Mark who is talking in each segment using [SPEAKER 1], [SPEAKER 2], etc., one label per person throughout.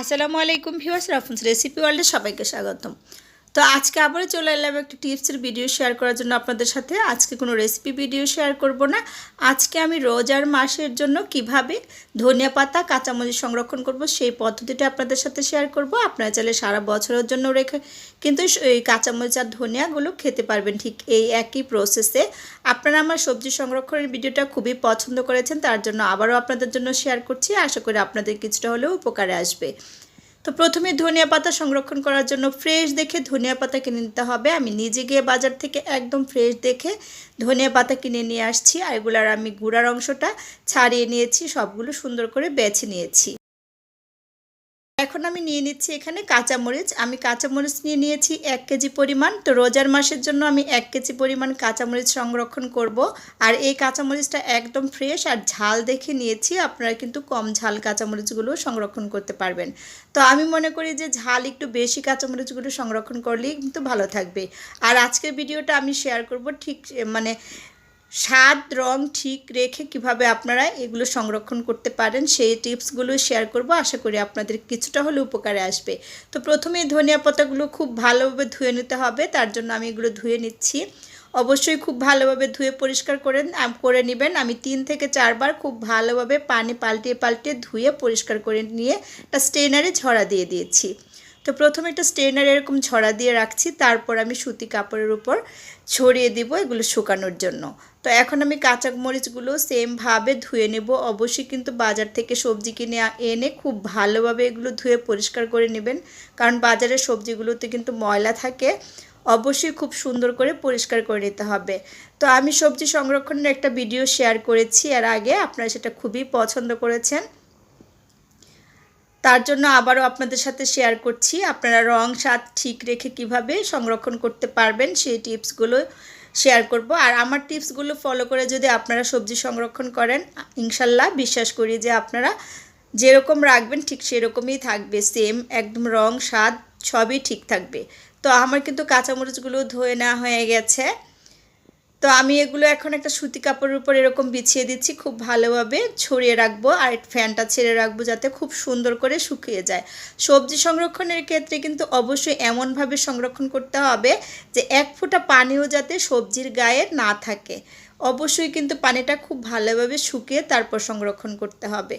[SPEAKER 1] আসসালামু আলাইকুম viewers রাফুন্স recipe ওয়ার্ল্ডে সবাইকে স্বাগতম। তো আজকে আবারও চলে এলাম একটা টিপসের ভিডিও শেয়ার করার জন্য আপনাদের সাথে। আজকে কোনো রেসিপি ভিডিও শেয়ার করব না। আজকে আমি রোজার মাসের জন্য কীভাবে ধনিয়া পাতা, কাঁচামরিচ সংরক্ষণ করব সেই পদ্ধতিটা আপনাদের সাথে শেয়ার করব। আপনারা চাইলে সারা বছরের জন্য রেখে কিন্তু এই কাঁচামরিচ আর ধনিয়াগুলো খেতে পারবেন ঠিক এই একই প্রসেসে আপনারা আমার সবজি সংরক্ষণের ভিডিওটা খুবই পছন্দ করেছেন, তার জন্য আবারও আপনাদের জন্য শেয়ার করছি। আশা করি আপনাদের কিছুটা হলেও উপকারে আসবে। তো প্রথমে ধনিয়া পাতা সংরক্ষণ করার জন্য ফ্রেশ দেখে ধনিয়া পাতা কিনে নিতে হবে। আমি নিজে গিয়ে বাজার থেকে একদম ফ্রেশ দেখে ধনিয়া পাতা কিনে নিয়ে আসছি। আর এগুলার আমি গুঁড়ার অংশটা ছাড়িয়ে নিয়েছি, সবগুলো সুন্দর করে বেছে নিয়েছি। এখন আমি নিয়ে নিচ্ছি এখানে কাঁচামরিচ। আমি কাঁচামরিচ নিয়ে নিয়েছি এক কেজি পরিমাণ। তো রোজার মাসের জন্য আমি এক কেজি পরিমাণ কাঁচামরিচ সংরক্ষণ করব। আর এই কাঁচামরিচটা একদম ফ্রেশ আর ঝাল দেখে নিয়েছি। আপনারা কিন্তু কম ঝাল কাঁচামরিচগুলো সংরক্ষণ করতে পারবেন। তো আমি মনে করি যে ঝাল একটু বেশি কাঁচামরিচগুলো সংরক্ষণ করলেই কিন্তু ভালো থাকবে। আর আজকের ভিডিওটা আমি শেয়ার করব ঠিক মানে স্বাদ, রং ঠিক রেখে কীভাবে আপনারা এগুলো সংরক্ষণ করতে পারেন, সেই টিপসগুলো শেয়ার করব। আশা করি আপনাদের কিছুটা হলে উপকারে আসবে। তো প্রথমে ধনিয়া পাতাগুলো খুব ভালোভাবে ধুয়ে নিতে হবে, তার জন্য আমি এগুলো ধুয়ে নিচ্ছি। অবশ্যই খুব ভালোভাবে ধুয়ে পরিষ্কার করে করে নেবেন। আমি তিন থেকে চারবার খুব ভালোভাবে পানি পাল্টিয়ে পাল্টিয়ে ধুয়ে পরিষ্কার করে নিয়ে একটা স্টেনারে ঝরা দিয়ে দিয়েছি। তো প্রথমে একটা স্টেনার এরকম ছড়া দিয়ে রাখছি, তারপর আমি সুতি কাপড়ের উপর ছড়িয়ে দিব এগুলো শুকানোর জন্য। তো এখন আমি কাঁচা মরিচগুলো সেমভাবে ধুয়ে নেব। অবশ্যই কিন্তু বাজার থেকে সবজি কিনে এনে খুব ভালোভাবে এগুলো ধুয়ে পরিষ্কার করে নেবেন। কারণ বাজারের সবজিগুলোতে কিন্তু ময়লা থাকে। অবশ্যই খুব সুন্দর করে পরিষ্কার করে নিতে হবে। তো আমি সবজি সংরক্ষণের একটা ভিডিও শেয়ার করেছি। এর আগে আপনারা সেটা খুবই পছন্দ করেছেন। তার জন্য আবারও আপনাদের সাথে শেয়ার করছি। আপনারা রং স্বাদ ঠিক রেখে কীভাবে সংরক্ষণ করতে পারবেন সেই টিপসগুলো শেয়ার করব। আর আমার টিপসগুলো ফলো করে যদি আপনারা সবজি সংরক্ষণ করেন, ইনশাল্লাহ বিশ্বাস করি যে আপনারা যেরকম রাখবেন ঠিক সেরকমই থাকবে। সেম একদম রং, স্বাদ সবই ঠিক থাকবে। তো আমার কিন্তু কাঁচামরিচগুলো ধুয়ে নেওয়া হয়ে গেছে। তো আমি এগুলো এখন একটা সুতি কাপড়ের উপর এরকম বিছিয়ে দিচ্ছি, খুব ভালোভাবে ছড়িয়ে রাখব আর ফ্যানটা ছেড়ে রাখব যাতে খুব সুন্দর করে শুকিয়ে যায়। সবজি সংরক্ষণের ক্ষেত্রে কিন্তু অবশ্যই এমনভাবে সংরক্ষণ করতে হবে যে এক ফোঁটা পানিও যাতে সবজির গায়ে না থাকে। অবশ্যই কিন্তু পানিটা খুব ভালোভাবে শুকিয়ে তারপর সংরক্ষণ করতে হবে।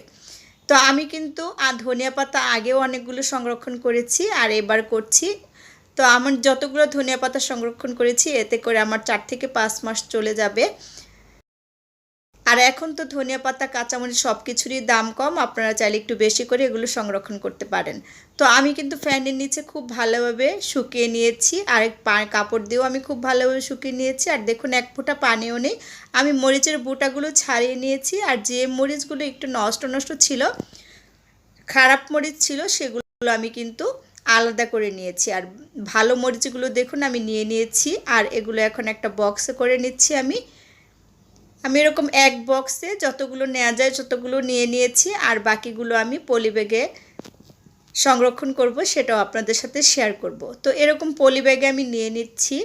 [SPEAKER 1] তো আমি কিন্তু ধনিয়া পাতা আগেও অনেকগুলো সংরক্ষণ করেছি আর এবার করছি তো আমার যতগুলো ধনিয়া পাতা সংরক্ষণ করেছি, এতে করে আমার চার থেকে পাঁচ মাস চলে যাবে। আর এখন তো ধনিয়া পাতা, কাঁচামরিচ সব কিছুরই দাম কম, আপনারা চাইলে একটু বেশি করে এগুলো সংরক্ষণ করতে পারেন। তো আমি কিন্তু ফ্যানের নিচে খুব ভালোভাবে শুকিয়ে নিয়েছি, আর কাপড় দিয়েও আমি খুব ভালোভাবে শুকিয়ে নিয়েছি। আর দেখুন, এক ফোঁটা পানিও নেই। আমি মরিচের বুটাগুলো ছাড়িয়ে নিয়েছি, আর যে মরিচগুলো একটু নষ্ট নষ্ট ছিল, খারাপ মরিচ ছিল, সেগুলো আমি কিন্তু আলাদা করে নিয়েছি। আর ভালো মরিচগুলো দেখুন, আমি নিয়ে নিয়েছি। আর এগুলো এখন একটা বক্সে করে নিচ্ছি আমি। আমি এরকম এক বক্সে যতগুলো নেওয়া যায় ততগুলো নিয়ে নিয়েছি। আর বাকিগুলো আমি পলিব্যাগে সংরক্ষণ করব, সেটাও আপনাদের সাথে শেয়ার করব। তো এরকম পলিব্যাগে আমি নিয়ে নিচ্ছি।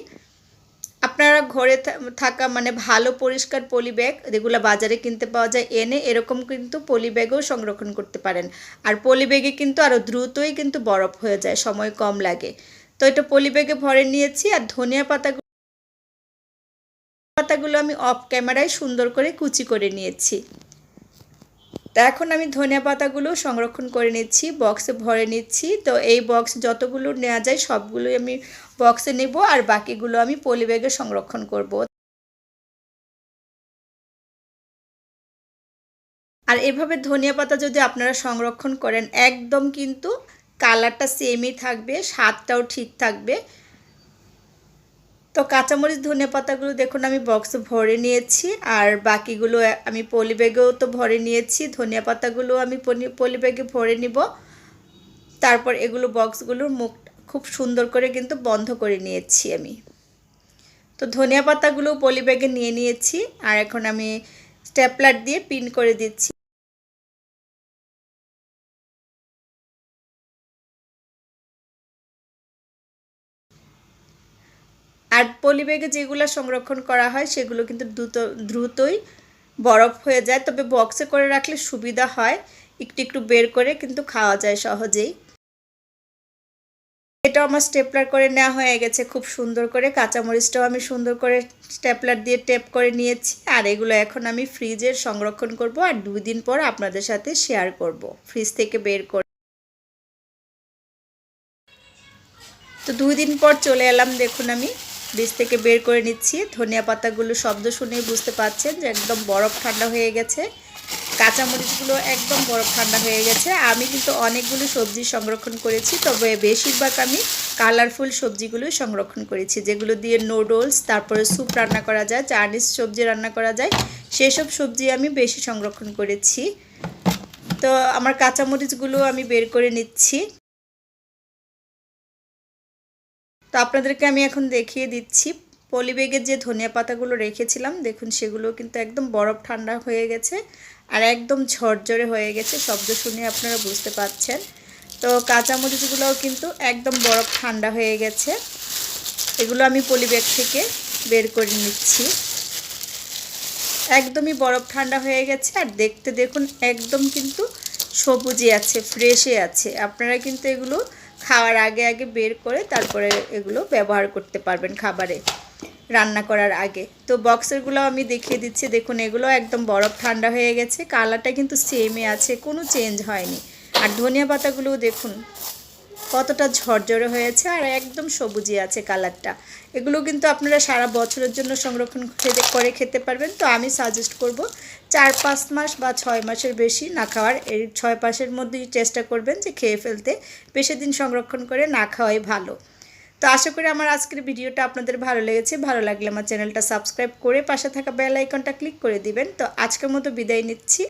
[SPEAKER 1] আপনারা ঘরে থাকা মানে ভালো পরিষ্কার পলি ব্যাগ যেগুলো বাজারে কিনতে পাওয়া যায়, এনে এরকম কিন্তু পলি ব্যাগেও সংরক্ষণ করতে পারেন। আর পলি ব্যাগে কিন্তু আরও দ্রুতই কিন্তু বরফ হয়ে যায়, সময় কম লাগে। তো এটা পলি ব্যাগে ভরে নিয়েছি আর ধনিয়া পাতাগুলো পাতাগুলো আমি অফ ক্যামেরায় সুন্দর করে কুচি করে নিয়েছি। তো এখন আমি ধনিয়া পাতাগুলো সংরক্ষণ করে নিচ্ছি বক্সে ভরে নিচ্ছি। তো এই বক্স যতগুলো নেওয়া যায় সবগুলোই আমি বক্সে নেব আর বাকিগুলো আমি পলি ব্যাগে সংরক্ষণ করব। আর এভাবে ধনিয়া পাতা যদি আপনারা সংরক্ষণ করেন, একদম কিন্তু কালারটা সেমই থাকবে, স্বাদটাও ঠিক থাকবে। তো কাঁচামরিচ, ধনে পাতাগুলো দেখুন আমি বক্সে ভরে নিয়েছি, আর বাকিগুলো আমি পলি ব্যাগেও তো ভরে নিয়েছি ধনিয়া পাতাগুলো আমি পলি ব্যাগে ভরে নিব। তারপর এগুলো বক্সগুলোর মুখ খুব সুন্দর করে কিন্তু বন্ধ করে নিয়েছি আমি। তো ধনিয়া পাতাগুলো পলি ব্যাগে নিয়ে নিয়েছি, আর এখন আমি স্টেপলার দিয়ে পিন করে দিচ্ছি। আর পলিব্যাগে যেগুলো সংরক্ষণ করা হয়, সেগুলো কিন্তু দ্রুত, দ্রুতই বরফ হয়ে যায়। তবে বক্সে করে রাখলে সুবিধা হয়, একটু একটু বের করে কিন্তু খাওয়া যায় সহজেই। এটা আমার স্টেপলার করে নেওয়া হয়ে গেছে, খুব সুন্দর করে। কাঁচামরিচটাও আমি সুন্দর করে স্টেপলার দিয়ে টেপ করে নিয়েছি। আর এগুলো এখন আমি ফ্রিজে সংরক্ষণ করব আর দুই দিন পর আপনাদের সাথে শেয়ার করব ফ্রিজ থেকে বের করে। তো দুই দিন পর চলে এলাম, দেখুন আমি। বীজ থেকে বের করে নিচ্ছি। ধনিয়া পাতাগুলো শব্দ শুনেই বুঝতে পারছেন যে একদম বরফ ঠান্ডা হয়ে গেছে। কাঁচামরিচগুলো একদম বরফ ঠান্ডা হয়ে গেছে। আমি কিন্তু অনেকগুলো সবজি সংরক্ষণ করেছি, তবে বেশিরভাগ আমি কালারফুল সবজিগুলো সংরক্ষণ করেছি, যেগুলো দিয়ে নুডলস তারপরে স্যুপ রান্না করা যায় চাইনিজ সবজি রান্না করা যায়, সেসব সবজি আমি বেশি সংরক্ষণ করেছি। তো আমার কাঁচামরিচগুলো আমি বের করে নিচ্ছি। তো আপনাদেরকে আমি এখন দেখিয়ে দিচ্ছি। পলিবেগের যে ধনিয়া পাতাগুলো রেখেছিলাম, দেখুন সেগুলো কিন্তু একদম বরফ ঠান্ডা হয়ে গেছে আর একদম ঝরঝরে হয়ে গেছে, শব্দ শুনে আপনারা বুঝতে পাচ্ছেন তো কাঁচামরিচগুলোও কিন্তু একদম বরফ ঠান্ডা হয়ে গেছে। এগুলো আমি পলিব্যাগ থেকে বের করে নিচ্ছি। একদমই বরফ ঠান্ডা হয়ে গেছে আর দেখতে দেখুন একদম কিন্তু সবুজে আছে, ফ্রেশে আছে। আপনারা কিন্তু এগুলো খাওয়ার আগে আগে বের করে তারপরে এগুলো ব্যবহার করতে পারবেন খাবারে, রান্না করার আগে। তো বক্সেরগুলো আমি দেখিয়ে দিচ্ছি। দেখুন, এগুলো একদম বরফ ঠান্ডা হয়ে গেছে। কালারটা কিন্তু সেমই আছে, কোনো চেঞ্জ হয়নি। আর ধনিয়া পাতাগুলোও দেখুন কতটা ঝরঝরে হয়েছে আর একদম সবুজই আছে কালারটা। এগুলো কিন্তু আপনারা সারা বছরের জন্য সংরক্ষণ করে খেতে পারবেন। তো আমি সাজেস্ট করব চার পাঁচ মাস বা ছয় মাসের বেশি না খাওয়ার। এই ছয় মাসের মধ্যেই চেষ্টা করবেন যে খেয়ে ফেলতে। বেশি দিন সংরক্ষণ করে না খাওয়াই ভালো। তো আশা করি আমার আজকের ভিডিওটা আপনাদের ভালো লেগেছে। ভালো লাগলে আমার চ্যানেলটা সাবস্ক্রাইব করে পাশে থাকা বেল আইকনটা ক্লিক করে দিবেন। তো আজকের মতো বিদায় নিচ্ছি।